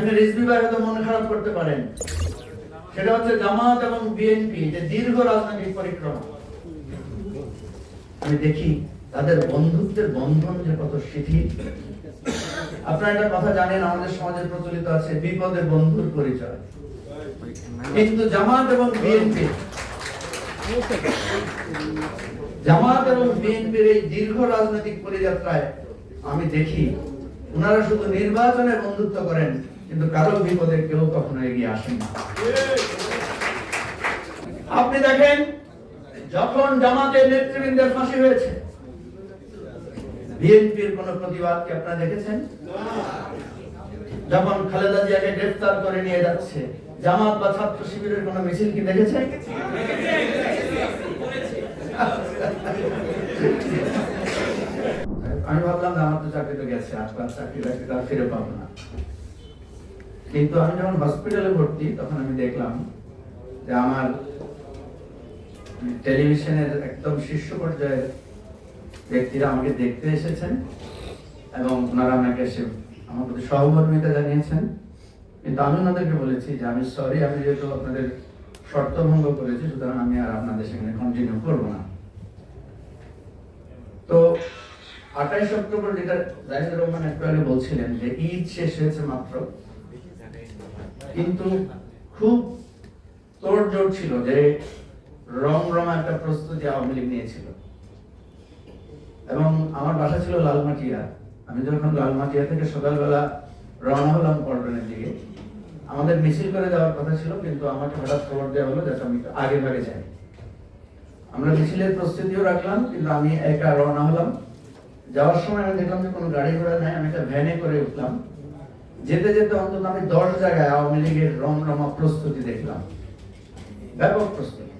এখানে রিজভি ভাই হয়তো মন খারাপ করতে পারেন। সেটা হচ্ছে জামাত এবং বিএনপি, যে দীর্ঘ রাজনৈতিক পরিক্রমা। আমি দেখি তাদের বন্ধুত্বের বন্ধন যে কত শিথিল। আপনারা একটা কথা জানেন, আমাদের সমাজে প্রচলিত আছে বিপদে বন্ধুর পরিচয়। কিন্তু জামাত এবং বিএনপি, জামাত এবং বিএনপির এই দীর্ঘ রাজনৈতিক পরিযাত্রায় আমি দেখি ওনারা শুধু নির্বাচনে বন্ধুত্ব করেন কিন্তু কারও বিপদে কেউ কখনো এগিয়ে আসেন। না আপনি দেখেন, যখন জামাতের নেতৃবৃন্দের ফাঁসি হয়েছে, বিএনপির কোন প্রতিবাদ কি আপনারা দেখেছেন? যখন খালেদা জিয়াকে গ্রেফতার করে নিয়ে যাচ্ছে, জামাত বা ছাত্র শিবিরের কোন মিছিল কি দেখেছেন? আমি ভাবলাম আমার তো চাকরি তো গেছে আজকাল চাকরি বাকরি আর ফিরে পাবো না। কিন্তু আমি যখন হসপিটালে ভর্তি, তখন আমি দেখলাম যে আমার টেলিভিশনের একদম শীর্ষ পর্যায়ের ব্যক্তিরা আমাকে দেখতে এসেছেন এবং ওনারা আমাকে এসে আমার প্রতি সহমর্মিতা জানিয়েছেন। কিন্তু আমি ওনাদেরকে বলেছি যে, আমি সরি আমি যেহেতু আপনাদের শর্ত ভঙ্গ করেছি, সুতরাং আমি আর আপনাদের সেখানে কন্টিনিউ করব না। তো আঠাইশ অক্টোবর যেটা জাহিদুর রহমান একটু আগে বলছিলেন যে, ঈদ শেষ হয়েছে মাত্র। কিন্তু খুব তোড়জোড় ছিল যে রং রঙা একটা প্রস্তুতি আওয়ামী লীগ নিয়েছিল। এবং আমার বাসা ছিল লালমাটিয়া। আমি যখন লালমাটিয়া থেকে সকালবেলা রওনা হলাম পল্টনের দিকে, আমাদের মিছিল করে যাওয়ার কথা ছিল, কিন্তু আমাকে হঠাৎ খবর দেওয়া হলো যাতে আমি আগে ভাগে যাই। আমরা মিছিলের প্রস্তুতিও রাখলাম, কিন্তু আমি একা রওনা হলাম। যাওয়ার সময় আমি দেখলাম যে কোনো গাড়ি ঘোড়া নাই, আমি একটা ভ্যানে করে উঠলাম। যেতে যেতে অন্তত আমি দশ জায়গায় আওয়ামী লীগের রমরমা প্রস্তুতি দেখলাম। ব্যাপক প্রস্তুতি।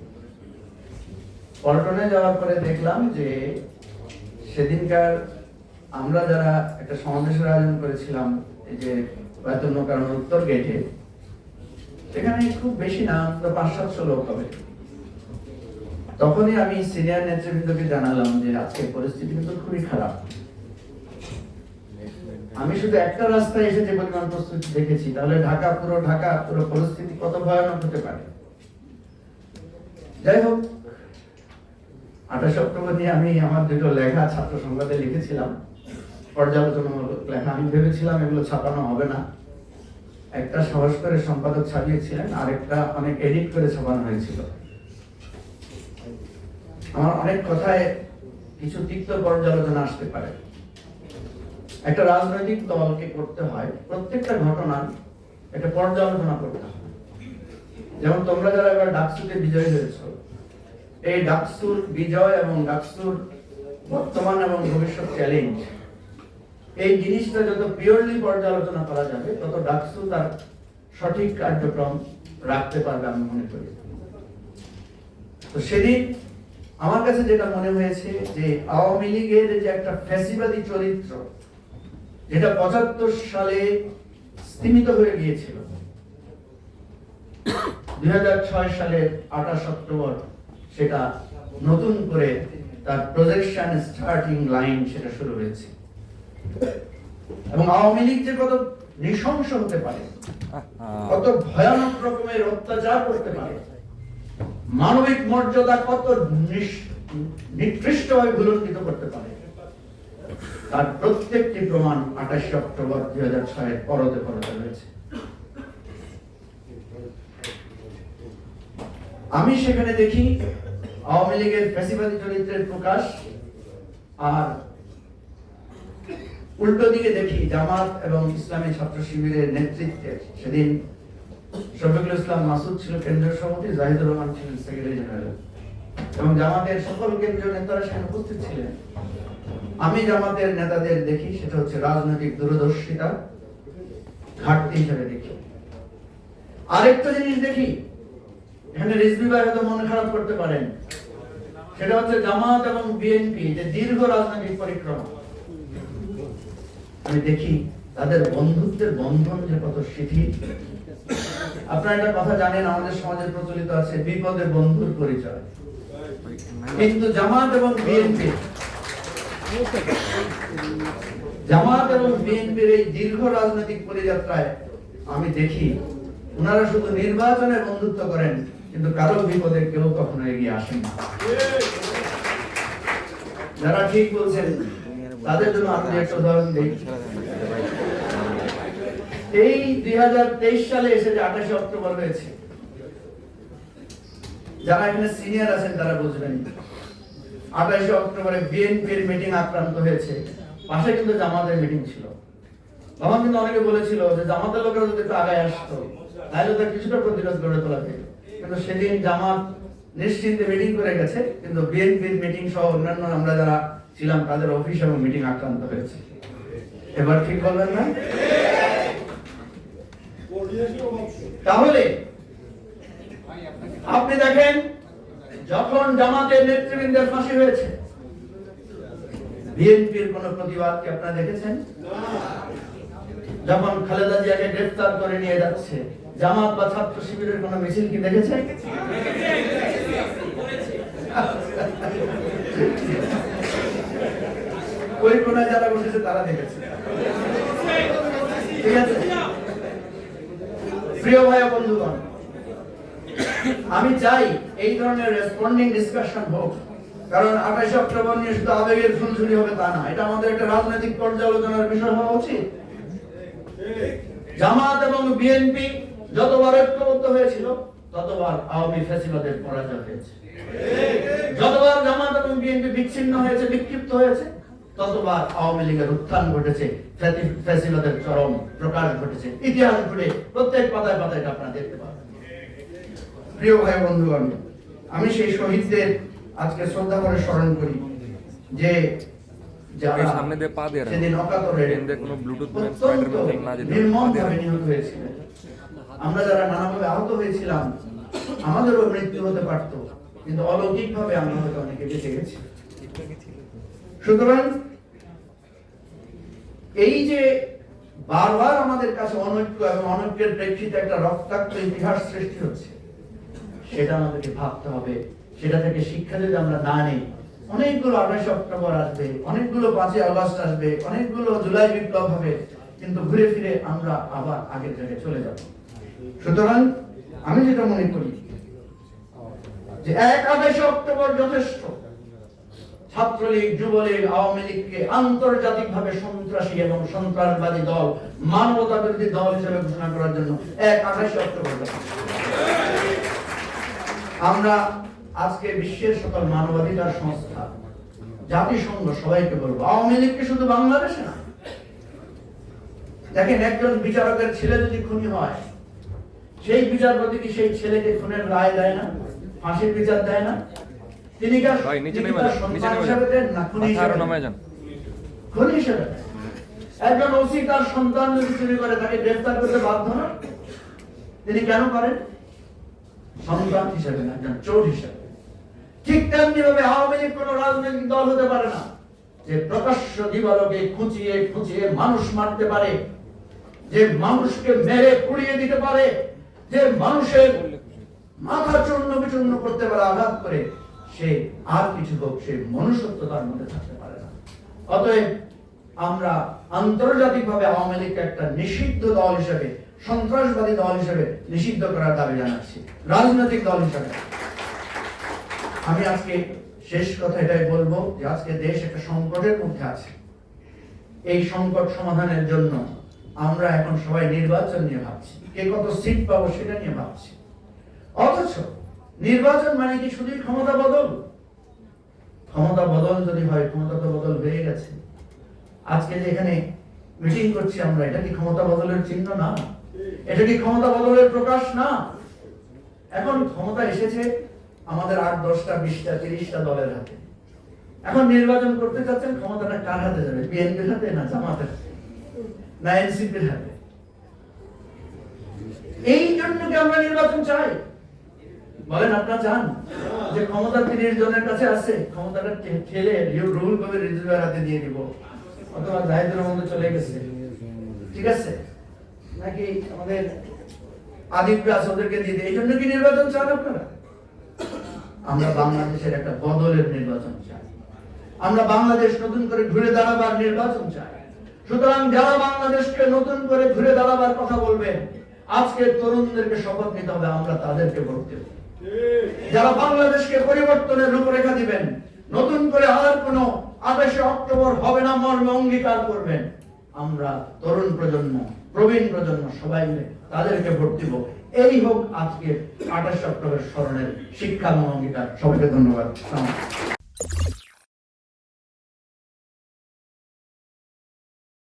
পল্টনে যাওয়ার পরে দেখলাম যে সেদিনকার আমরা যারা একটা সমাবেশের আয়োজন করেছিলাম, এই যে বেতন কারণ উত্তর গেটে, সেখানে খুব বেশি না, অন্তত পাঁচ সাতশো লোক হবে। তখনই আমি সিনিয়র নেতৃবৃন্দকে জানালাম যে আজকের পরিস্থিতি কিন্তু খুবই খারাপ। আমি শুধু একটা রাস্তায় এসে যে পরিমাণ প্রস্তুতি দেখেছি, তাহলে ঢাকা, পুরো ঢাকা, পুরো পরিস্থিতি কত ভয়ানক হতে পারে? যাই হোক, আঠাশ অক্টোবর নিয়ে আমি আমার দুটো লেখা ছাত্র সংবাদে লিখেছিলাম। পর্যালোচনামূলক লেখা। আমি ভেবেছিলাম এগুলো ছাপানো হবে না। একটা সাহস করে সম্পাদক ছাপিয়েছিলেন আর একটা অনেক এডিট করে ছাপানো হয়েছিল। আমার অনেক কথায় কিছু তিক্ত পর্যালোচনা আসতে পারে। একটা রাজনৈতিক দলকে করতে হয়, প্রত্যেকটা ঘটনার একটা পর্যালোচনা করতে হয়। যেমন তোমরা যারা এবার ডাকসুতে বিজয়ী হয়েছো, এই ডাকসুর বিজয় এবং ডাকসুর বর্তমান এবং ভবিষ্যৎ চ্যালেঞ্জ এই জিনিসটা যত পিওরলি পর্যালোচনা করা যাবে, তত ডাকসু তার সঠিক কার্যক্রম রাখতে পারবে আমি মনে করি। তো সেদিন আমার কাছে যেটা মনে হয়েছে যে আওয়ামী লীগের যে একটা ফ্যাসিবাদী চরিত্র যেটা পঁচাত্তর সালে স্তীমিত হয়ে গিয়েছিল। দুই সালের আঠাশ অক্টোবর সেটা নতুন করে তার প্রজেকশন স্টার্টিং লাইন সেটা শুরু হয়েছে। এবং আওয়ামী লীগ যে কত নৃশংস হতে পারে, কত ভয়ানক রকমের অত্যাচার করতে পারে, মানবিক মর্যাদা কত নিকৃষ্টভাবে ভুলণ্ডিত করতে পারে তার প্রত্যেকটি প্রমাণ আঠাশে অক্টোবর দুই হাজার ছয়ের পরতে পরতে রয়েছে। আমি সেখানে দেখি আওয়ামী লীগের ফ্যাসিবাদী চরিত্রের প্রকাশ আর উল্টো দিকে দেখি জামাত এবং ইসলামী ছাত্র শিবিরের নেতৃত্বে সেদিন শফিকুল ইসলাম মাসুদ ছিল কেন্দ্রীয় সভাপতি জাহিদুর রহমান ছিলেন সেক্রেটারি জেনারেল এবং জামাতের সকল কেন্দ্রীয় নেতারা সেখানে উপস্থিত ছিলেন। আমি জামাতের নেতাদের দেখি, সেটা হচ্ছে রাজনৈতিক দূরদর্শিতা, ঘাটতি হিসেবে দেখি। আরেকটা জিনিস দেখি, এখানে রিজভি ভাই হয়তো মন খারাপ করতে পারেন। সেটা হচ্ছে জামাত এবং বিএনপি, যে দীর্ঘ রাজনৈতিক পরিক্রমা। আমি দেখি, তাদের বন্ধুত্বের বন্ধন যে কত শিথিল। আপনারা একটা কথা জানেন, আমাদের সমাজে প্রচলিত আছে বিপদে বন্ধুর পরিচয়। কিন্তু জামাত এবং বিএনপি। জামাত এবং বিএনপির এই দীর্ঘ রাজনৈতিক পরিযাত্রায় আমি দেখি ওনারা শুধু নির্বাচনে বন্ধুত্ব করেন, কিন্তু কারও বিপদে কেউ কখনো এগিয়ে আসেন যারা ঠিক বলছেন, তাদের জন্য আমি একটা উদাহরণ দিই। এই দুই হাজার তেইশ সালে এসে যে আঠাশে অক্টোবর হয়েছে যারা এখানে সিনিয়র আছেন তারা বুঝবেন। আঠাশে অক্টোবরে বিএনপির মিটিং আক্রান্ত হয়েছে। পাশে কিন্তু জামাতের মিটিং ছিল। তখন কিন্তু অনেকে বলেছিল যে জামাতের লোকেরা যদি একটু আগায় আসতো, তাহলে তো কিছুটা প্রতিরোধ গড়ে তোলা যেত কিন্তু সেদিন জামাত নিশ্চিন্তে মিটিং করে গেছে, কিন্তু বিএনপির মিটিং সহ অন্যান্য আমরা যারা ছিলাম, তাদের অফিস এবং মিটিং আক্রান্ত হয়েছে। এবার ঠিক বলবেন না? তাহলে আপনি দেখেন, যখন জামাতের নেতৃবৃন্দের ফাঁসি হয়েছে, বিএনপির কোন প্রতিবাদ কি আপনারা দেখেছেন? যখন খালেদা জিয়াকে গ্রেফতার করে নিয়ে যাচ্ছে, জামাত বা ছাত্র শিবিরের কোন মিছিল কি দেখেছে? ওই কোনায় যারা বসেছে তারা দেখেছে। ঠিক আছে? প্রিয় ভাই বন্ধুগণ আমি চাই এই ধরনের রেসপন্ডিং ডিসকাশন হোক। কারণ আঠাশে অক্টোবর নিয়ে শুধু আবেগের ফুলঝুরি হবে তা না, এটা আমাদের একটা রাজনৈতিক পর্যালোচনার বিষয় হওয়া উচিত। জামাত এবং বিএনপি যতবার ঐক্যবদ্ধ হয়েছিল, ততবার আওয়ামী ফ্যাসিবাদের পরাজয় হয়েছে। যতবার জামাত এবং বিএনপি বিচ্ছিন্ন হয়েছে, বিক্ষিপ্ত হয়েছে, ততবার আওয়ামী লীগের উত্থান ঘটেছে ফ্যাসি- ফ্যাসিবাদের চরম প্রকাশ ঘটেছে। ইতিহাস ঘুরে প্রত্যেক পাতায় পাতায় এটা আপনারা দেখতে পাবেন। প্রিয় ভাই বন্ধুগণ আমি সেই শহীদদের আজকে শ্রদ্ধা করে স্মরণ করি যে যারা সামনে দিয়ে পা দিয়ে সেদিন অকাতরে কোনো Bluetooth অত্যন্ত spider man না যেতে নির্মমভাবে নিহত হয়েছিলেন। আমরা যারা নানাভাবে আহত হয়েছিলাম আমাদেরও মৃত্যু হতে পারত কিন্তু অলৌকিকভাবে আমরা হয়তো অনেকে বেঁচে গেছি। সুতরাং এই যে বারবার আমাদের কাছে অনৈক্য এবং অনৈক্যের প্রেক্ষিতে একটা রক্তাক্ত ইতিহাস সৃষ্টি হচ্ছে সেটা আমাদেরকে ভাবতে হবে। সেটা থেকে শিক্ষা যদি আমরা না নিই, অনেকগুলো আঠাশে অক্টোবর আসবে, অনেকগুলো পাঁচই আগস্ট আসবে, অনেকগুলো জুলাই বিপ্লব হবে, কিন্তু ঘুরে ফিরে আমরা আবার আগের জায়গায় চলে যাব। সুতরাং আমি যেটা মনে করি, যে এক আঠাশে অক্টোবর যথেষ্ট। ছাত্রলীগ, যুবলীগ, আওয়ামী লীগকে আন্তর্জাতিকভাবে সন্ত্রাসী এবং সন্ত্রাসবাদী দল মানবতা বিরোধী দল হিসেবে ঘোষণা করার জন্য এক আঠাশে অক্টোবর। আমরা আজকে বিশ্বের সকল মানবাধিকার সংস্থা জাতিসংঘ সবাইকে বলব আওয়ামী লীগকে শুধু বাংলাদেশে না? দেখেন একজন বিচারকের ছেলে যদি খুনি হয় সেই বিচারপতি কি সেই ছেলেকে খুনের রায় দেয় না? ফাঁসির বিচার দেয় না? তিনি খুনি হিসেবে। একজন ওসি তার সন্তান যদি চুরি করে তাকে গ্রেফতার করতে বাধ্য না? তিনি কেন করেন? সন্তান হিসেবে না, একজন চোর হিসেবে। ঠিক তেমনি ভাবে আওয়ামী লীগ কোন রাজনৈতিক দল হতে পারে না। যে প্রকাশ্য দিবালোকে খুঁচিয়ে খুঁচিয়ে মানুষ মারতে পারে, যে মানুষকে মেরে পুড়িয়ে দিতে পারে, যে মানুষের মাথা চূর্ণ বিচূর্ণ করতে পারে, আঘাত করে, সে আর কিছু হোক, সে মনুষ্যত্ব তার মধ্যে থাকতে পারে না। অতএব আমরা আন্তর্জাতিকভাবে আওয়ামী লীগকে একটা নিষিদ্ধ দল হিসেবে সন্ত্রাসবাদী দল হিসেবে নিষিদ্ধ করার দাবি জানাচ্ছি। রাজনৈতিক দল হিসেবে। আমি আজকে শেষ কথা এটাই বলব যে আজকে দেশ একটা সংকটের মধ্যে আছে। এই সংকট সমাধানের জন্য আমরা এখন সবাই নির্বাচন নিয়ে ভাবছি। কে কত সিট পাবো সেটা নিয়ে ভাবছি। অথচ নির্বাচন মানে কি শুধুই ক্ষমতা বদল? ক্ষমতা বদল যদি হয়, ক্ষমতা তো বদল হয়ে গেছে। আজকে যে এখানে মিটিং করছি আমরা, এটা কি ক্ষমতা বদলের চিহ্ন না? এটা কি ক্ষমতা বদলের প্রকাশ? না। এখন ক্ষমতা এসেছে আমাদের আট, দশটা, বিশটা, তিরিশটা দলের হাতে। এখন নির্বাচন করতে চাচ্ছেন ক্ষমতাটা কার হাতে যাবে? বিএনপির হাতে না জামাতের হাতে? না এনসিপির হাতে? এই জন্য কি আমরা নির্বাচন চাই? বলেন, আপনারা চান যে ক্ষমতা তিরিশ জনের কাছে আছে, ক্ষমতাটা ঠেলে রুহুল কবির রিজভির হাতে দিয়ে দিব। অথবা জাহিদুর রহমান চলে গেছে। ঠিক আছে? নাকি আমাদের আছে ওদেরকে দিয়ে এই জন্য কি নির্বাচন চান আপনারা? আমরা বাংলাদেশের একটা বদলের নির্বাচন চাই। আমরা বাংলাদেশ নতুন করে ঘুরে দাঁড়াবার নির্বাচন চাই। সুতরাং যারা বাংলাদেশকে নতুন করে ঘুরে দাঁড়াবার কথা বলবেন, আজকে তরুণদেরকে শপথ নিতে হবে, আমরা তাদেরকে ভোট দেব। যারা বাংলাদেশকে পরিবর্তনের রূপরেখা দিবেন, নতুন করে আর কোন আঠাশে অক্টোবর হবে না, মর্মে অঙ্গীকার করবেন, আমরা তরুণ প্রজন্ম প্রবীণ প্রজন্ম সবাই মিলে তাদেরকে ভোট দিব। এই হোক আজকে আঠাশ অক্টোবর স্মরণের শিক্ষা অঙ্গীকার। সবাইকে ধন্যবাদ।